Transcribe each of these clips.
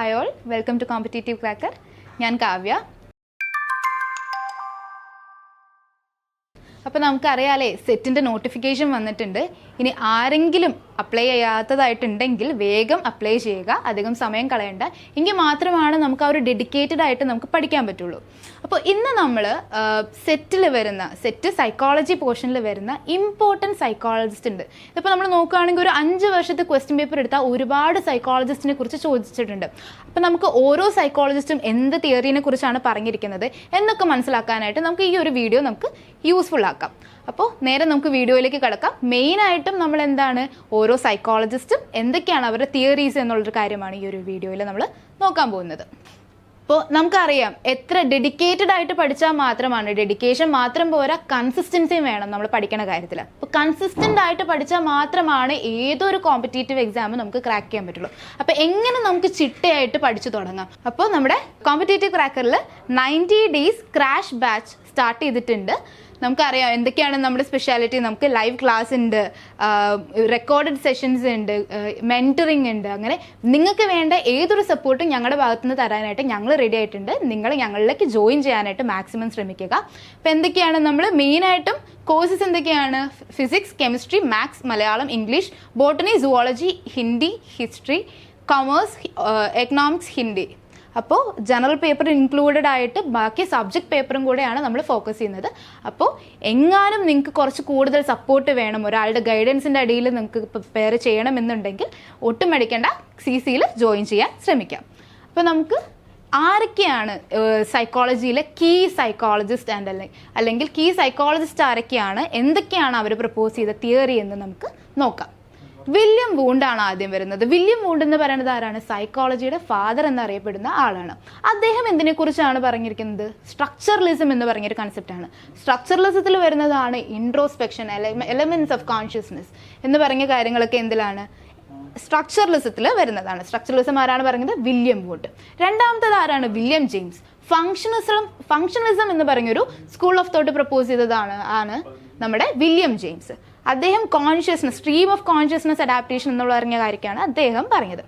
Hi all welcome to competitive cracker ഞാൻ കാവ്യ. അപ്പോൾ നമുക്കറിയാലേ സെറ്റിന്റെ നോട്ടിഫിക്കേഷൻ വന്നിട്ടുണ്ട്. ഇനി ആരെങ്കിലും അപ്ലൈ ചെയ്യാത്തതായിട്ടുണ്ടെങ്കിൽ വേഗം അപ്ലൈ ചെയ്യുക അധികം സമയം കളയണ്ട. എങ്കിൽ മാത്രമാണ് നമുക്ക് ആ ഒരു ഡെഡിക്കേറ്റഡ് ആയിട്ട് നമുക്ക് പഠിക്കാൻ പറ്റുള്ളൂ. അപ്പോൾ ഇന്ന് നമ്മൾ സെറ്റിൽ വരുന്ന സെറ്റ് സൈക്കോളജി പോർഷനിൽ വരുന്ന ഇമ്പോർട്ടന്റ് സൈക്കോളജിസ്റ്റ് ഉണ്ട്. ഇപ്പോൾ നമ്മൾ നോക്കുകയാണെങ്കിൽ ഒരു അഞ്ച് വർഷത്തെ ക്വസ്റ്റ്യൻ പേപ്പർ എടുത്താൽ ഒരുപാട് സൈക്കോളജിസ്റ്റിനെ കുറിച്ച് ചോദിച്ചിട്ടുണ്ട്. അപ്പോൾ നമുക്ക് ഓരോ സൈക്കോളജിസ്റ്റും എന്ത് തിയറിനെ കുറിച്ചാണ് പറഞ്ഞിരിക്കുന്നത് എന്നൊക്കെ മനസ്സിലാക്കാനായിട്ട് നമുക്ക് ഈ ഒരു വീഡിയോ നമുക്ക് യൂസ്ഫുൾ ആക്കാം. അപ്പോൾ നേരെ നമുക്ക് വീഡിയോയിലേക്ക് കിടക്കാം. മെയിനായിട്ടും നമ്മൾ എന്താണ് ഓരോ സൈക്കോളജിസ്റ്റും എന്തൊക്കെയാണ് അവരുടെ തിയറീസ് എന്നുള്ളൊരു കാര്യമാണ് ഈ ഒരു വീഡിയോയിൽ നമ്മൾ നോക്കാൻ പോകുന്നത്. അപ്പോൾ നമുക്കറിയാം എത്ര ഡെഡിക്കേറ്റഡ് ആയിട്ട് പഠിച്ചാൽ മാത്രമാണ് ഡെഡിക്കേഷൻ മാത്രം പോരാ കൺസിസ്റ്റൻസിയും വേണം നമ്മൾ പഠിക്കണ കാര്യത്തിൽ അപ്പോൾ കൺസിസ്റ്റന്റ് ആയിട്ട് പഠിച്ചാൽ മാത്രമാണ് ഏതൊരു കോമ്പറ്റേറ്റീവ് എക്സാമും നമുക്ക് ക്രാക്ക് ചെയ്യാൻ പറ്റുള്ളൂ. അപ്പോൾ എങ്ങനെ നമുക്ക് ചിട്ടയായിട്ട് പഠിച്ചു തുടങ്ങാം? അപ്പോൾ നമ്മുടെ competitive ക്രാക്കറിൽ ninety days crash batch start ചെയ്തിട്ടുണ്ട്. നമുക്കറിയാം എന്തൊക്കെയാണ് നമ്മുടെ സ്പെഷ്യാലിറ്റി നമുക്ക് ലൈവ് ക്ലാസ് ഉണ്ട് റെക്കോർഡഡ് സെഷൻസ് ഉണ്ട് മെന്ററിങ് ഉണ്ട്. അങ്ങനെ നിങ്ങൾക്ക് വേണ്ട ഏതൊരു സപ്പോർട്ടും ഞങ്ങളുടെ ഭാഗത്തു നിന്ന് തരാനായിട്ട് ഞങ്ങൾ റെഡി ആയിട്ടുണ്ട്. നിങ്ങൾ ഞങ്ങളിലേക്ക് ജോയിൻ ചെയ്യാനായിട്ട് മാക്സിമം ശ്രമിക്കുക. അപ്പോൾ എന്തൊക്കെയാണ് നമ്മൾ മെയിനായിട്ടും കോഴ്സസ് എന്തൊക്കെയാണ്? Physics chemistry maths Malayalam English botany zoology Hindi history commerce economics Hindi. അപ്പോൾ ജനറൽ പേപ്പർ ഇൻക്ലൂഡഡ് ആയിട്ട് ബാക്കി സബ്ജക്ട് പേപ്പറും കൂടെയാണ് നമ്മൾ ഫോക്കസ് ചെയ്യുന്നത്. അപ്പോൾ എങ്ങാനും നിങ്ങൾക്ക് കുറച്ച് കൂടുതൽ സപ്പോർട്ട് വേണം. ഒരാളുടെ ഗൈഡൻസിന്റെ അടിയിൽ നിങ്ങൾക്ക് പ്രിപ്പയർ ചെയ്യണമെന്നുണ്ടെങ്കിൽ ഒട്ടും മടിക്കേണ്ട സി സിയിൽ ജോയിൻ ചെയ്യാൻ ശ്രമിക്കാം. അപ്പോൾ നമുക്ക് ആരൊക്കെയാണ് സൈക്കോളജിയിലെ കീ സൈക്കോളജിസ്റ്റ് ആൻഡ് അല്ലെങ്കിൽ അല്ലെങ്കിൽ കീ സൈക്കോളജിസ്റ്റ് ആരൊക്കെയാണ് എന്തൊക്കെയാണ് അവർ പ്രപ്പോസ് ചെയ്ത തിയറി എന്ന് നമുക്ക് നോക്കാം. വില്യം വൂണ്ടാണ് ആദ്യം വരുന്നത്. വില്യം വൂണ്ട് എന്ന് പറയുന്നത് ആരാണ്? സൈക്കോളജിയുടെ ഫാദർ എന്നറിയപ്പെടുന്ന ആളാണ്. അദ്ദേഹം എന്തിനെ കുറിച്ചാണ് പറഞ്ഞിരിക്കുന്നത്? സ്ട്രക്ചറലിസം എന്ന് പറഞ്ഞൊരു ആണ്. സ്ട്രക്ചറലിസത്തിൽ വരുന്നതാണ് ഇൻട്രോസ്പെക്ഷൻ എലമെന്റ്സ് ഓഫ് കോൺഷ്യസ്നെസ് എന്ന് പറഞ്ഞ കാര്യങ്ങളൊക്കെ എന്തിലാണ്? സ്ട്രക്ചറലിസത്തിൽ വരുന്നതാണ്. സ്ട്രക്ചറലിസം ആരാണ് പറയുന്നത് വില്യം വൂണ്ട്. രണ്ടാമത്തത് ആരാണ്? William James. ഫങ്ഷനിസം ഫങ്ഷണലിസം എന്ന് പറഞ്ഞൊരു സ്കൂൾ ഓഫ് തോട്ട് പ്രപ്പോസ് ചെയ്തതാണ് ആണ് നമ്മുടെ വില്യം ജെയിംസ്. അദ്ദേഹം consciousness stream of consciousness adaptation എന്നുള്ള പറഞ്ഞ കാര്യമാണ് അദ്ദേഹം പറഞ്ഞത്.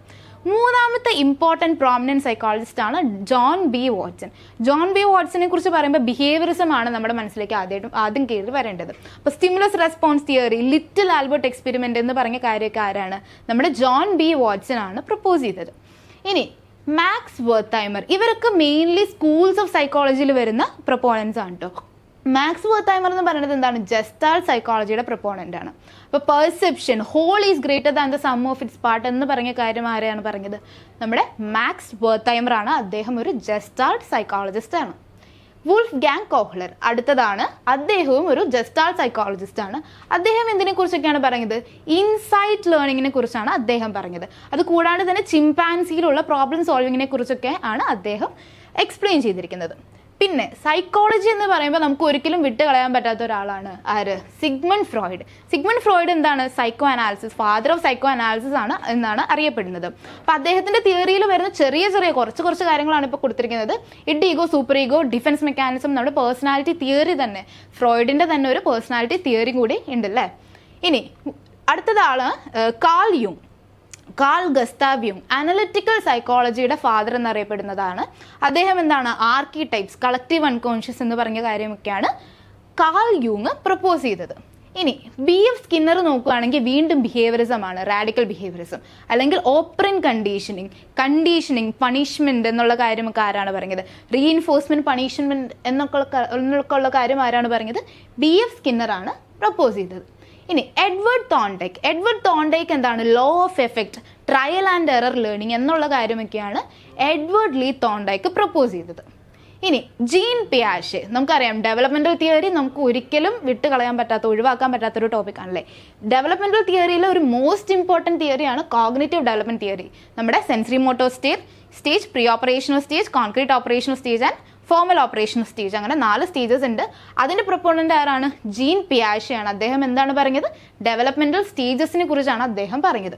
മൂന്നാമത്തെ ഇമ്പോർട്ടന്റ് പ്രോമിനന്റ് സൈക്കോളജിസ്റ്റ് ആണ് John B Watson John B വാട്സനെ കുറിച്ച് പറയുമ്പോൾ ബിഹേവിയറിസം ആണ് നമ്മുടെ മനസ്സിലേക്ക് ആദ്യമായിട്ടും ആദ്യം കയറി വരേണ്ടത്. അപ്പോൾ stimulus response theory little Albert experiment എന്ന് പറഞ്ഞ കാര്യമൊക്കെ ആരാണ്? നമ്മുടെ ജോൺ ബി വാട്സൺ ആണ് പ്രപ്പോസ് ചെയ്തത്. ഇനി മാക്സ് വേർത്തൈമർ ഇവരൊക്കെ മെയിൻലി സ്കൂൾസ് ഓഫ് സൈക്കോളജിയിൽ വരുന്ന പ്രൊപ്പോണൻസ് ആണ് കേട്ടോ മാക്സ് വേർത്തൈമർ എന്ന് പറയുന്നത് എന്താണ്? ജസ്റ്റാൾ സൈക്കോളജിയുടെ പ്രൊപ്പോണന്റ് ആണ്. അപ്പോൾ perception whole is greater than the sum of its part എന്ന് പറഞ്ഞ കാര്യം ആരെയാണ് പറഞ്ഞത്? നമ്മുടെ മാക്സ് വേർത്തൈമർ ആണ്. അദ്ദേഹം ഒരു ജസ്റ്റാൾ സൈക്കോളജിസ്റ്റ് ആണ്. വുൾഫ് ഗാങ് കോഹ്ലർ അടുത്തതാണ്. അദ്ദേഹവും ഒരു ജസ്റ്റാൾ സൈക്കോളജിസ്റ്റ് ആണ്. അദ്ദേഹം എന്തിനെ കുറിച്ചൊക്കെയാണ് പറഞ്ഞത്? ഇൻസൈറ്റ് ലേണിങ്ങിനെ കുറിച്ചാണ് അദ്ദേഹം പറഞ്ഞത്. അത് കൂടാണ്ട് തന്നെ ചിമ്പാൻസിയിലുള്ള പ്രോബ്ലം സോൾവിങ്ങിനെ കുറിച്ചൊക്കെ ആണ് അദ്ദേഹം എക്സ്പ്ലെയിൻ ചെയ്തിരിക്കുന്നത്. പിന്നെ സൈക്കോളജി എന്ന് പറയുമ്പോൾ നമുക്ക് ഒരിക്കലും വിട്ട് കളയാൻ പറ്റാത്ത ഒരാളാണ് ആര്? Sigmund Freud. സിഗ്മണ്ട് ഫ്രോയിഡ് എന്താണ്? Psycho analysis father of psycho analysis ആണ് എന്നാണ് അറിയപ്പെടുന്നത്. അപ്പോൾ അദ്ദേഹത്തിന്റെ തിയറിയിൽ വരുന്ന ചെറിയ ചെറിയ കുറച്ച് കുറച്ച് കാര്യങ്ങളാണ് ഇപ്പോൾ കൊടുത്തിരിക്കുന്നത്. Id ego super ego defence mechanism നമ്മുടെ പേഴ്സണാലിറ്റി തിയറി തന്നെ. ഫ്രോയിഡിന്റെ തന്നെ ഒരു പേഴ്സണാലിറ്റി തിയറി കൂടി ഉണ്ടല്ലേ? ഇനി അടുത്തതാണ് കാൽ യുങ്. കാൾ ഗസ്താവ്യും അനലിറ്റിക്കൽ സൈക്കോളജിയുടെ ഫാദർ എന്നറിയപ്പെടുന്നതാണ്. അദ്ദേഹം എന്താണ്? ആർക്കിടൈപ്സ് കളക്റ്റീവ് അൺകോൺഷ്യസ് എന്ന് പറഞ്ഞ കാര്യമൊക്കെയാണ് കാൾ യൂങ് പ്രപ്പോസ് ചെയ്തത്. ഇനി ബി എഫ് സ്കിന്നർ നോക്കുകയാണെങ്കിൽ വീണ്ടും ബിഹേവിയറിസം ആണ് റാഡിക്കൽ ബിഹേവിയറിസം അല്ലെങ്കിൽ ഓപ്പറൻ കണ്ടീഷനിങ് കണ്ടീഷനിങ് പണിഷ്മെന്റ് എന്നുള്ള കാര്യമൊക്കെ ആരാണ് പറഞ്ഞത്? റീഇൻഫോഴ്സ്മെന്റ് പണിഷ്മെന്റ് എന്നൊക്കെ എന്നൊക്കെ ഉള്ള കാര്യം ആരാണ് പറഞ്ഞത്? ബി എഫ് സ്കിന്നറാണ് പ്രപ്പോസ് ചെയ്തത്. ഇനി എഡ്വേർഡ് തോണ്ടേക്ക്. എഡ്വേർഡ് തോണ്ടേക്ക് എന്താണ്? Law of effect trial and error learning എന്നുള്ള കാര്യമൊക്കെയാണ് എഡ്വേർഡ് ലീ തോണ്ടേക്ക് പ്രപ്പോസ് ചെയ്തത്. ഇനി ജീൻ പിയാഷെ നമുക്കറിയാം ഡെവലപ്മെന്റൽ തിയറി നമുക്ക് ഒരിക്കലും വിട്ട് കളയാൻ പറ്റാത്ത ഒഴിവാക്കാൻ പറ്റാത്ത ഒരു ടോപ്പിക് ആണല്ലേ ഡെവലപ്മെന്റൽ തിയറിയിലെ ഒരു മോസ്റ്റ് ഇമ്പോർട്ടന്റ് തിയറിയാണ് കോഗ്നേറ്റീവ് ഡെവലപ്മെന്റ് തിയറി നമ്മുടെ sensory motor stage stage pre operational stage concrete operational stage and formal operation stage അങ്ങനെ നാല് സ്റ്റേജസ് ഉണ്ട്. അതിന്റെ പ്രൊപ്പോണന്റ് ആരാണ്? ജീൻ പിയാഷയാണ്. അദ്ദേഹം എന്താണ് പറഞ്ഞത്? ഡെവലപ്മെന്റൽ സ്റ്റേജസിനെ കുറിച്ചാണ് അദ്ദേഹം പറഞ്ഞത്.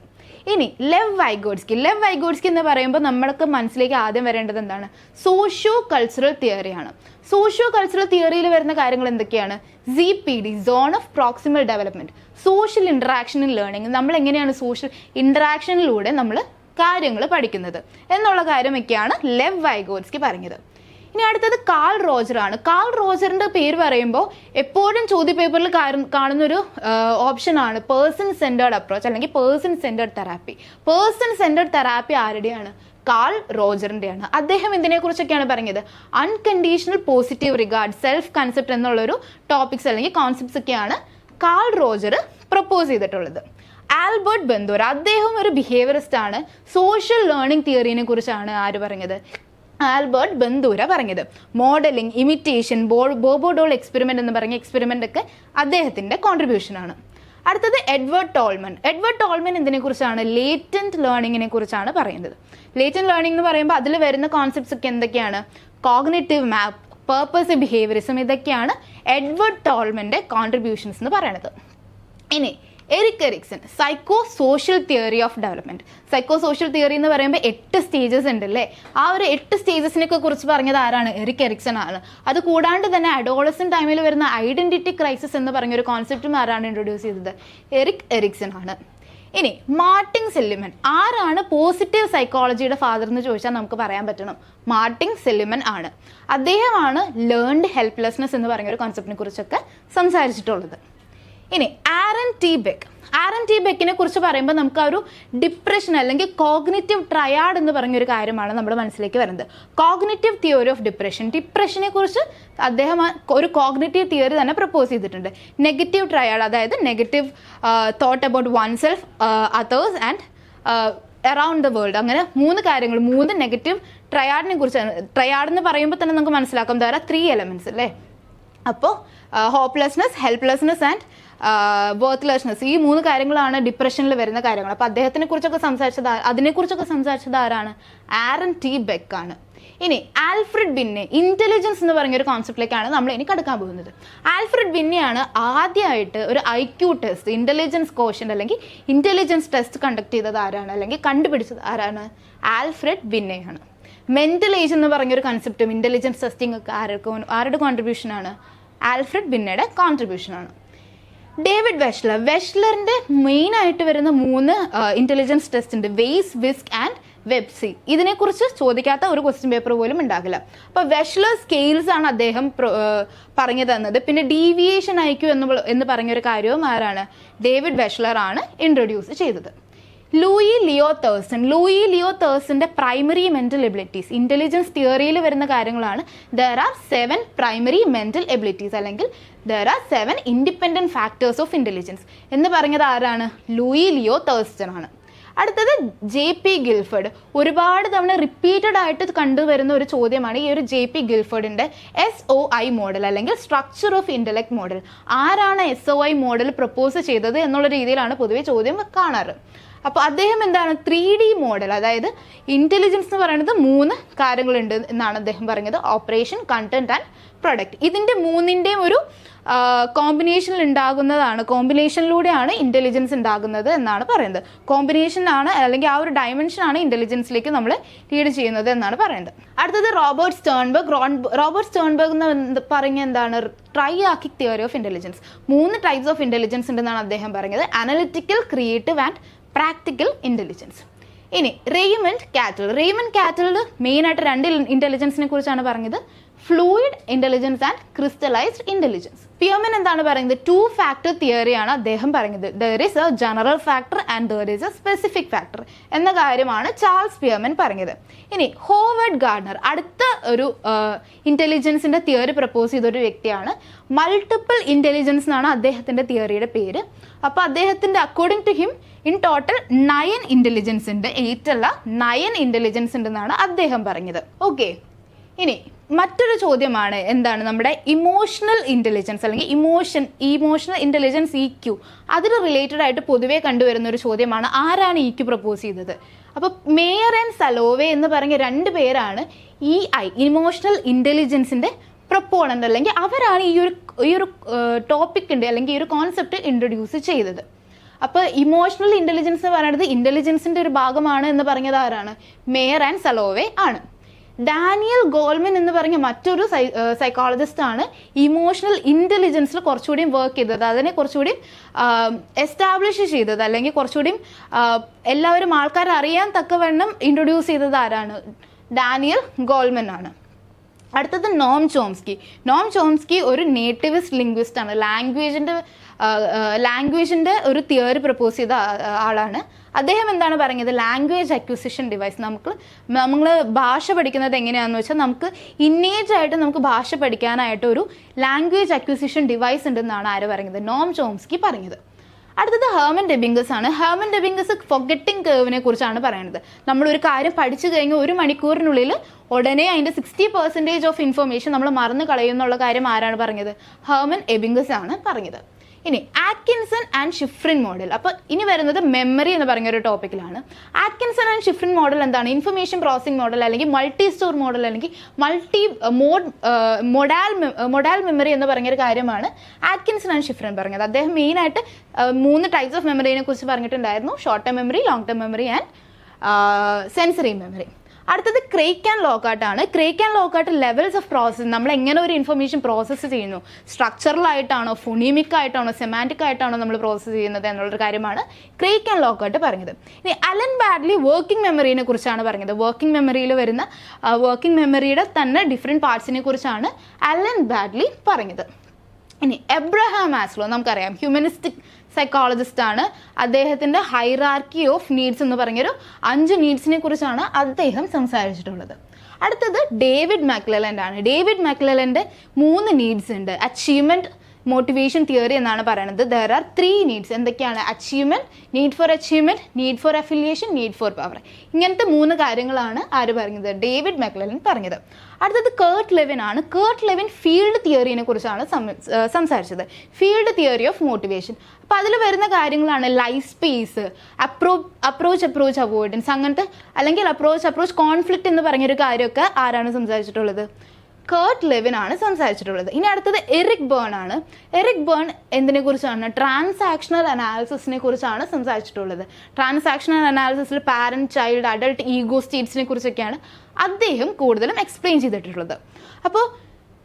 ഇനി ലെവ് വൈഗോഡ്സ്കി ലെവ് വൈഗോഡ്സ്കി എന്ന് പറയുമ്പോൾ നമ്മൾക്ക് മനസ്സിലേക്ക് ആദ്യം വരേണ്ടത് എന്താണ്? സോഷ്യോ കൾച്ചറൽ തിയറിയാണ് സോഷ്യോ കൾച്ചറൽ തിയറിയിൽ വരുന്ന കാര്യങ്ങൾ എന്തൊക്കെയാണ്? C P D zone of proximal development social interaction in learning നമ്മൾ എങ്ങനെയാണ് സോഷ്യൽ ഇൻട്രാക്ഷനിലൂടെ നമ്മൾ കാര്യങ്ങൾ പഠിക്കുന്നത്. എന്നുള്ള കാര്യമൊക്കെയാണ് ലെവ് വൈഗോഡ്സ്കി പറഞ്ഞത്. ഇനി അടുത്തത് കാൾ റോജർ ആണ്. കാൾ റോജറിന്റെ പേര് പറയുമ്പോൾ എപ്പോഴും ചോദ്യപേപ്പറിൽ കാണുന്ന ഒരു ഓപ്ഷൻ ആണ് പേഴ്സൺ സെന്റേർഡ് അപ്രോച്ച് അല്ലെങ്കിൽ person centred therapy person centred therapy ആരുടെയാണ്? Call റോജറിന്റെയാണ്. അദ്ദേഹം ഇതിനെ കുറിച്ചൊക്കെയാണ് പറഞ്ഞത്? Unconditional positive regard self concept എന്നുള്ളൊരു ടോപ്പിക്സ് അല്ലെങ്കിൽ കോൺസെപ്റ്റ്സ് ഒക്കെയാണ് കാൾ റോജർ പ്രപ്പോസ് ചെയ്തിട്ടുള്ളത്. ആൽബർട്ട് ബന്ദൂർ അദ്ദേഹം ഒരു ബിഹേവിയറിസ്റ്റ് ആണ്. സോഷ്യൽ ലേണിംഗ് തിയറിനെ കുറിച്ചാണ് ആര് പറഞ്ഞത്? ആൽബർട്ട് ബന്ദൂര പറഞ്ഞത്. Modelling imitation bo Bobo doll experiment എന്ന് പറഞ്ഞ എക്സ്പെരിമെന്റ് ഒക്കെ അദ്ദേഹത്തിന്റെ കോൺട്രിബ്യൂഷൻ ആണ്. അടുത്തത് എഡ്വേർഡ് ടോൾമൻ. എഡ്വേർഡ് ടോൾമൻ എന്തിനെക്കുറിച്ചാണ് കുറിച്ചാണ്? ലേറ്റന്റ് ലേണിങ്ങിനെ കുറിച്ചാണ് പറയുന്നത്. ലേറ്റന്റ് ലേണിംഗ് എന്ന് പറയുമ്പോൾ അതിൽ വരുന്ന കോൺസെപ്റ്റ്സ് ഒക്കെ എന്തൊക്കെയാണ്? കോഗ്നേറ്റീവ് മാപ്പ് പേർപ്പസ് ബിഹേവിയറിസം ഇതൊക്കെയാണ് എഡ്വേർഡ് ടോൾമന്റെ കോൺട്രിബ്യൂഷൻസ് എന്ന് പറയുന്നത് ഇനി Erik Erikson psycho social theory of development psycho social theory എന്ന് പറയുമ്പോൾ എട്ട് സ്റ്റേജസ് ഉണ്ട് അല്ലേ ആ ഒരു എട്ട് സ്റ്റേജസിനൊക്കെ കുറിച്ച് പറഞ്ഞത് ആരാണ്? എറിക് എറിക്സൺ ആണ്. അത് കൂടാണ്ട് തന്നെ അഡോളസൻ ടൈമിൽ വരുന്ന ഐഡന്റിറ്റി ക്രൈസിസ് എന്ന് പറഞ്ഞ ഒരു കോൺസെപ്റ്റും ആരാണ് ഇൻട്രൊഡ്യൂസ് ചെയ്തത്? എറിക് എറിക്സൺ ആണ്. ഇനി മാർട്ടിൻ സെല്ലിമൻ ആരാണ് പോസിറ്റീവ് സൈക്കോളജിയുടെ ഫാദർ എന്ന് ചോദിച്ചാൽ നമുക്ക് പറയാൻ പറ്റണം. മാർട്ടിൻ സെല്ലിമൻ ആണ്. അദ്ദേഹമാണ് ലേൺഡ് ഹെൽപ്ലെസ്നെസ് എന്ന് പറഞ്ഞ ഒരു കോൺസെപ്റ്റിനെ കുറിച്ചൊക്കെ സംസാരിച്ചിട്ടുള്ളത്. ഇനി ആരൻ ടി ബെക്ക് ആരൻ ടി ബെക്കിനെ കുറിച്ച് പറയുമ്പോൾ നമുക്ക് ആ ഒരു ഡിപ്രഷൻ അല്ലെങ്കിൽ കോഗ്നേറ്റീവ് ട്രയാഡ് എന്ന് പറഞ്ഞൊരു കാര്യമാണ് നമ്മുടെ മനസ്സിലേക്ക് വരുന്നത്. കോഗ്നേറ്റീവ് തിയറി ഓഫ് ഡിപ്രഷൻ ഡിപ്രഷനെ കുറിച്ച് അദ്ദേഹം ഒരു കോഗ്നേറ്റീവ് തിയറി തന്നെ പ്രപ്പോസ് ചെയ്തിട്ടുണ്ട്. നെഗറ്റീവ് ട്രയാഡ് അതായത് negative thought about one self others and around the world അങ്ങനെ മൂന്ന് കാര്യങ്ങൾ മൂന്ന് നെഗറ്റീവ് ട്രയാഡിനെ കുറിച്ചാണ് ട്രയാഡ് എന്ന് പറയുമ്പോൾ തന്നെ നമുക്ക് മനസ്സിലാക്കാം. ധാരാ ത്രീ എലമെന്റ്സ് അല്ലേ? അപ്പോൾ ഹോപ്പ്ലെസ്നെസ് ഹെൽപ്ലെസ്നെസ് ആൻഡ് വർത്ത്ലെസ്നെസ് ഈ മൂന്ന് കാര്യങ്ങളാണ് ഡിപ്രഷനിൽ വരുന്ന കാര്യങ്ങൾ. അപ്പോൾ അദ്ദേഹത്തിനെ കുറിച്ചൊക്കെ സംസാരിച്ചത് അതിനെക്കുറിച്ചൊക്കെ സംസാരിച്ചത് ആരാണ്? ആരൻ ടി ബെക്ക് ആണ്. ഇനി ആൽഫ്രഡ് ബിന്നെ ഇന്റലിജൻസ് എന്ന് പറഞ്ഞ ഒരു കോൺസെപ്റ്റിലേക്കാണ് നമ്മൾ ഇനി കടക്കാൻ പോകുന്നത്. ആൽഫ്രഡ് ബിന്നെയാണ് ആദ്യമായിട്ട് ഒരു I Q test intelligence quotient അല്ലെങ്കിൽ ഇന്റലിജൻസ് ടെസ്റ്റ് കണ്ടക്ട് ചെയ്തത് ആരാണ്? അല്ലെങ്കിൽ കണ്ടുപിടിച്ചത് ആരാണ്? ആൽഫ്രഡ് ബിന്നെയാണ്. മെന്റൽ ഏജ് എന്ന് പറഞ്ഞൊരു കൺസെപ്റ്റും ഇന്റലിജൻസ് ടെസ്റ്റിംഗ് ഒക്കെ ആരൊക്കെ ആരുടെ കോൺട്രിബ്യൂഷനാണ് ആൽഫ്രഡ് ബിന്നയുടെ കോൺട്രിബ്യൂഷനാണ് ഡേവിഡ് വെഷ്ലർ. വെഷ്ലറിന്റെ മെയിൻ ആയിട്ട് വരുന്ന മൂന്ന് ഇന്റലിജൻസ് ടെസ്റ്റ് ഉണ്ട്. വെയ്സ് വിസ്ക് ആൻഡ് വെബ്സി ഇതിനെക്കുറിച്ച് ചോദിക്കാത്ത ഒരു ക്വസ്റ്റ്യൻ പേപ്പർ പോലും ഉണ്ടാകില്ല. അപ്പൊ വെഷ്ലർ സ്കെയിൽസ് ആണ് അദ്ദേഹം പറഞ്ഞു തന്നത്. പിന്നെ ഡീവിയേഷൻ അയക്കൂ എന്ന് എന്ന് പറഞ്ഞൊരു കാര്യവും ആരാണ്? ഡേവിഡ് വെഷ്ലർ ആണ് ഇൻട്രൊഡ്യൂസ് ചെയ്തത്. Louis Leo Thurstone. Louis Leo തേഴ്സന്റെ primary mental abilities intelligence തിയറിയിൽ വരുന്ന കാര്യങ്ങളാണ്. There are seven primary mental abilities അല്ലെങ്കിൽ there are seven independent factors of intelligence എന്ന് പറഞ്ഞത് ആരാണ്? ലൂയി ലിയോ തേഴ്സൺ ആണ്. അടുത്തത് ജെ പി ഗിൽഫർഡ് ഒരുപാട് തവണ റിപ്പീറ്റഡ് ആയിട്ട് കണ്ടുവരുന്ന ഒരു ചോദ്യമാണ് ഈ ഒരു ജെ പി ഗിൽഫർഡിന്റെ എസ് ഒ ഐ മോഡൽ അല്ലെങ്കിൽ സ്ട്രക്ചർ ഓഫ് ഇന്റലക്ട് മോഡൽ ആരാണ് S O I model propose ചെയ്തത് എന്നുള്ള രീതിയിലാണ് പൊതുവെ ചോദ്യം കാണാറ്. അപ്പോൾ അദ്ദേഹം എന്താണ് ത്രീ ഡി മോഡൽ അതായത് ഇന്റലിജൻസ് എന്ന് പറയുന്നത് മൂന്ന് കാര്യങ്ങളുണ്ട് എന്നാണ് അദ്ദേഹം പറഞ്ഞത്. ഓപ്പറേഷൻ കണ്ടന്റ് ആൻഡ് പ്രൊഡക്റ്റ് ഇതിന്റെ മൂന്നിന്റെയും ഒരു കോമ്പിനേഷനിൽ ഉണ്ടാകുന്നതാണ്. കോമ്പിനേഷനിലൂടെയാണ് ഇന്റലിജൻസ് ഉണ്ടാകുന്നത് എന്നാണ് പറയുന്നത്. കോമ്പിനേഷനാണ് അല്ലെങ്കിൽ ആ ഒരു ഡയമെൻഷനാണ് ഇന്റലിജൻസിലേക്ക് നമ്മൾ ലീഡ് ചെയ്യുന്നത് എന്നാണ് പറയുന്നത്. അടുത്തത് റോബർട്ട് സ്റ്റേൺബർഗ് റോബർട്ട് സ്റ്റേൺബർഗ് എന്ന് പറഞ്ഞ എന്താണ്? Triarchic theory of intelligence മൂന്ന് ടൈപ്സ് ഓഫ് ഇന്റലിജൻസ് ഉണ്ടെന്നാണ് അദ്ദേഹം പറഞ്ഞത് analytical creative and practical intelligence ഇനി റെയ്മണ്ട് കാറ്റൽ റെയ്മൻഡ് കാറ്റലിൽ മെയിനായിട്ട് രണ്ട് ഇന്റലിജൻസിനെ കുറിച്ചാണ് പറഞ്ഞത്. Fluid intelligence and crystallised intelligence Spearman എന്താണ് പറയുന്നത്? ടു ഫാക്ടർ തിയറിയാണ് അദ്ദേഹം പറയുന്നത്. There is a general factor and there is a specific factor എന്ന കാര്യമാണ് ചാൾസ് പിയോമൻ പറഞ്ഞത് ഇനി ഹോവേർഡ് ഗാർഡ്നർ അടുത്ത ഒരു ഇന്റലിജൻസിന്റെ തിയറി പ്രപ്പോസ് ചെയ്തൊരു വ്യക്തിയാണ്. മൾട്ടിപ്പിൾ ഇന്റലിജൻസ് എന്നാണ് അദ്ദേഹത്തിന്റെ തിയറിയുടെ പേര്. അപ്പോൾ അദ്ദേഹത്തിന്റെ according to him in total nine intelligence ഉണ്ട് എയ്റ്റ് അല്ല നയൻ ഇന്റലിജൻസ് ഉണ്ടെന്നാണ് അദ്ദേഹം പറഞ്ഞത് ഓക്കെ ഇനി മറ്റൊരു ചോദ്യമാണ് എന്താണ് നമ്മുടെ ഇമോഷണൽ ഇന്റലിജൻസ് അല്ലെങ്കിൽ emotion emotional intelligence E Q അതിന് റിലേറ്റഡ് ആയിട്ട് പൊതുവേ കണ്ടുവരുന്ന ഒരു ചോദ്യമാണ് ആരാണ് ഇ ക്യു പ്രപ്പോസ് ചെയ്തത്? അപ്പോൾ മേയർ ആൻഡ് സലോവേ എന്ന് പറഞ്ഞ രണ്ട് പേരാണ് ഇ ഐ ഇമോഷണൽ ഇന്റലിജൻസിന്റെ പ്രപ്പോണന്റ് അല്ലെങ്കിൽ അവരാണ് ഈ ഒരു ഈ ഒരു ടോപ്പിക്കിന്റെ അല്ലെങ്കിൽ ഈ ഒരു കോൺസെപ്റ്റ് ഇൻട്രൊഡ്യൂസ് ചെയ്തത്. അപ്പോൾ ഇമോഷണൽ ഇന്റലിജൻസ് എന്ന് പറയുന്നത് ഇന്റലിജൻസിന്റെ ഒരു ഭാഗമാണ് എന്ന് പറഞ്ഞത് ആരാണ്? മേയർ ആൻഡ് സലോവേ ആണ്. ഡാനിയൽ ഗോൾമൻ എന്ന് പറഞ്ഞ മറ്റൊരു സൈക്കോളജിസ്റ്റ് ആണ് ഇമോഷണൽ ഇന്റലിജൻസിൽ കുറച്ചുകൂടി വർക്ക് ചെയ്തത്. അതിനെ കുറച്ചുകൂടി എസ്റ്റാബ്ലിഷ് ചെയ്തത്. അല്ലെങ്കിൽ കുറച്ചുകൂടി എല്ലാവരും ആൾക്കാർ അറിയാൻ തക്കവണ്ണം ഇൻട്രൊഡ്യൂസ് ചെയ്തത് ആരാണ്? ഡാനിയൽ ഗോൾമൻ ആണ്. അടുത്തത് നോം ചോംസ്കി. നോം ചോംസ്കി ഒരു നേറ്റീവിസ്റ്റ് ലിംഗ്വിസ്റ്റ് ആണ്. ലാംഗ്വേജിന്റെ ലാംഗ്വേജിന്റെ ഒരു തിയറി പ്രപ്പോസ് ചെയ്ത ആളാണ്. അദ്ദേഹം എന്താണ് പറഞ്ഞത്? ലാംഗ്വേജ് അക്വിസിഷൻ ഡിവൈസ് നമുക്ക് നമ്മൾ ഭാഷ പഠിക്കുന്നത് എങ്ങനെയാണെന്ന് വെച്ചാൽ നമുക്ക് ഇന്നേജ് ആയിട്ട് നമുക്ക് ഭാഷ പഠിക്കാനായിട്ട് ഒരു ലാംഗ്വേജ് അക്വിസിഷൻ ഡിവൈസ് ഉണ്ടെന്നാണ് ആര് പറയുന്നത്? നോം ചോംസ്കി പറഞ്ഞത്. അടുത്തത് ഹേമൻ ഡെബിങ്കസ് ആണ്. ഹേമൻ ഡെബിങ്കസ് ഫൊഗറ്റിംഗ് കേവിനെ കുറിച്ചാണ് പറയുന്നത്. നമ്മൾ ഒരു കാര്യം പഠിച്ചു കഴിഞ്ഞ് ഒരു മണിക്കൂറിനുള്ളിൽ ഉടനെ അതിന്റെ സിക്സ്റ്റി പെർസെന്റേജ് ഓഫ് ഇൻഫർമേഷൻ നമ്മൾ മറന്നു കളയുന്നുള്ള കാര്യം ആരാണ് പറഞ്ഞത്? ഹേമൻ എബിങ്കസ് ആണ് പറഞ്ഞത്. ഇനി ആറ്റ്കിൻസൺ ആൻഡ് ഷിഫ്രിൻ മോഡൽ അപ്പോൾ ഇനി വരുന്നത് മെമ്മറി എന്ന് പറഞ്ഞ ഒരു ടോപ്പിക്കിലാണ് ആറ്റ്കിൻസൺ ആൻഡ് ഷിഫ്രിൻ മോഡൽ എന്താണ്? ഇൻഫർമേഷൻ പ്രോസസിംഗ് മോഡൽ അല്ലെങ്കിൽ മൾട്ടി സ്റ്റോർ മോഡൽ അല്ലെങ്കിൽ multi mode modal modal memory എന്ന് പറഞ്ഞ ഒരു കാര്യമാണ് ആറ്റ്കിൻസൺ ആൻഡ് ഷിഫ്രിൻ പറഞ്ഞത്. അദ്ദേഹം മെയിനായിട്ട് മൂന്ന് ടൈപ്സ് ഓഫ് മെമ്മറിനെ കുറിച്ച് പറഞ്ഞിട്ടുണ്ടായിരുന്നു. Short term memory long term memory and sensory memory അടുത്തത് ക്രേക്ക് ആൻഡ് ആണ്. Craik and Lockhart levels of process നമ്മൾ എങ്ങനെ ഒരു ഇൻഫർമേഷൻ പ്രോസസ്സ് ചെയ്യുന്നു? സ്ട്രക്ചറൽ ആയിട്ടാണോ ഫുണീമിക് ആയിട്ടാണോ സെമാന്റിക് ആയിട്ടാണോ നമ്മൾ പ്രോസസ്സ് ചെയ്യുന്നത് എന്നുള്ളൊരു കാര്യമാണ് ക്രേക്ക് ആൻഡ് ലോക്കാട്ട് പറഞ്ഞത്. ഇനി അലൻ ബാഡ്ലി വർക്കിംഗ് മെമ്മറിനെ കുറിച്ചാണ് പറഞ്ഞത്. വർക്കിംഗ് മെമ്മറിയിൽ വരുന്ന വർക്കിംഗ് മെമ്മറിയുടെ തന്നെ ഡിഫറെന്റ് പാർട്സിനെ കുറിച്ചാണ് അലൻ ബാഡ്ലി പറഞ്ഞത്. ഇനി എബ്രഹാം ആസ്ലോ നമുക്കറിയാം. ഹ്യൂമനിസ്റ്റിക് സൈക്കോളജിസ്റ്റ് ആണ്. അദ്ദേഹത്തിന്റെ ഹൈറാർക്കി ഓഫ് നീഡ്സ് എന്ന് പറഞ്ഞൊരു അഞ്ച് നീഡ്സിനെ കുറിച്ചാണ് അദ്ദേഹം സംസാരിച്ചിട്ടുള്ളത്. അടുത്തത് ഡേവിഡ് മാക്ലലന്റ് ആണ്. ഡേവിഡ് മാക്ലെലന്റെ മൂന്ന് നീഡ്സ് ഉണ്ട് അച്ചീവ്മെന്റ് മോട്ടിവേഷൻ തിയറി എന്നാണ് പറയുന്നത്. ദർ ആർ ത്രീ നീഡ്സ് എന്തൊക്കെയാണ്? Achievement need for achievement need for affiliation need for power ഇങ്ങനത്തെ മൂന്ന് കാര്യങ്ങളാണ് ആര് പറഞ്ഞത്? ഡേവിഡ് മെക്ലലൻ പറഞ്ഞത്. അടുത്തത് കേർട്ട് ലെവിൻ ആണ്. കേർട്ട് ലെവിൻ ഫീൽഡ് തിയറിനെ കുറിച്ചാണ് സംസാരിച്ചത്. ഫീൽഡ് തിയറി ഓഫ് മോട്ടിവേഷൻ അപ്പോൾ അതിൽ വരുന്ന കാര്യങ്ങളാണ് life space appro approach approach avoidance അങ്ങനത്തെ അല്ലെങ്കിൽ അപ്രോച്ച് അപ്രോച്ച് കോൺഫ്ലിക്റ്റ് എന്ന് പറഞ്ഞൊരു കാര്യമൊക്കെ ആരാണ് സംസാരിച്ചിട്ടുള്ളത്? കേർട്ട് ലെവിൻ ആണ് സംസാരിച്ചിട്ടുള്ളത്. ഇനി അടുത്തത് എറിക് ബേൺ ആണ്. എറിക് ബേൺ എന്തിനെ കുറിച്ചാണ്? ട്രാൻസാക്ഷണൽ അനാലിസിസിനെ കുറിച്ചാണ് സംസാരിച്ചിട്ടുള്ളത്. ട്രാൻസാക്ഷണൽ അനാലിസിസിൽ പാരന്റ് ചൈൽഡ് അഡൾട്ട് ഈഗോ സ്റ്റേറ്റ്സിനെ കുറിച്ചൊക്കെയാണ് അദ്ദേഹം കൂടുതലും എക്സ്പ്ലെയിൻ ചെയ്തിട്ടുള്ളത്. അപ്പോൾ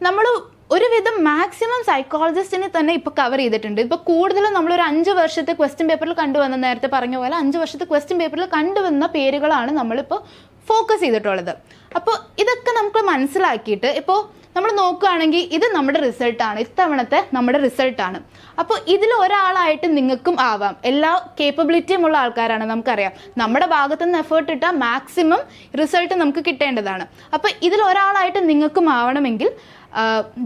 നമ്മൾ ഒരുവിധം മാക്സിമം സൈക്കോളജിസ്റ്റിനെ തന്നെ ഇപ്പോൾ കവർ ചെയ്തിട്ടുണ്ട്. ഇപ്പോൾ കൂടുതലും നമ്മളൊരു അഞ്ച് വർഷത്തെ ക്വസ്റ്റ്യൻ പേപ്പറിൽ കണ്ടുവന്ന നേരത്തെ പറഞ്ഞ പോലെ അഞ്ച് വർഷത്തെ ക്വസ്റ്റ്യൻ പേപ്പറിൽ കണ്ടുവന്ന പേരുകളാണ് നമ്മളിപ്പോൾ ഫോക്കസ് ചെയ്തിട്ടുള്ളത്. അപ്പോൾ ഇതൊക്കെ നമുക്ക് മനസ്സിലാക്കിയിട്ട് ഇപ്പോൾ നമ്മൾ നോക്കുകയാണെങ്കിൽ ഇത് നമ്മുടെ റിസൾട്ടാണ് ഇത്തവണത്തെ നമ്മുടെ റിസൾട്ടാണ് അപ്പോൾ ഇതിൽ ഒരാളായിട്ട് നിങ്ങൾക്കും ആവാം. എല്ലാ കേപ്പബിലിറ്റിയും ഉള്ള ആൾക്കാരാണ് നമുക്കറിയാം. നമ്മുടെ ഭാഗത്തു നിന്ന് എഫേർട്ട് ഇട്ടാൽ മാക്സിമം റിസൾട്ട് നമുക്ക് കിട്ടേണ്ടതാണ്. അപ്പോൾ ഇതിൽ ഒരാളായിട്ട് നിങ്ങൾക്കും ആവണമെങ്കിൽ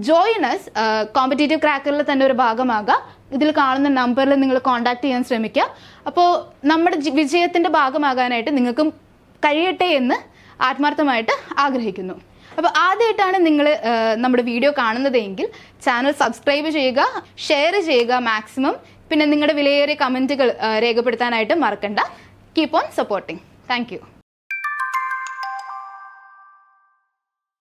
ജോയിനസ് കോമ്പറ്റേറ്റീവ് ക്രാക്കറിൽ തന്നെ ഒരു ഭാഗമാകാം. ഇതിൽ കാണുന്ന നമ്പറിൽ നിങ്ങൾ കോൺടാക്ട് ചെയ്യാൻ ശ്രമിക്കുക. അപ്പോൾ നമ്മുടെ വിജയത്തിന്റെ ഭാഗമാകാനായിട്ട് നിങ്ങൾക്കും കഴിയട്ടെ എന്ന് ആത്മാർത്ഥമായിട്ട് ആഗ്രഹിക്കുന്നു. അപ്പോൾ ആദ്യമായിട്ടാണ് നിങ്ങൾ നമ്മുടെ വീഡിയോ കാണുന്നതെങ്കിൽ ചാനൽ സബ്സ്ക്രൈബ് ചെയ്യുക ഷെയർ ചെയ്യുക മാക്സിമം പിന്നെ നിങ്ങളുടെ വിലയേറിയ കമന്റുകൾ രേഖപ്പെടുത്താനായിട്ട് മറക്കണ്ട. Keep on supporting thank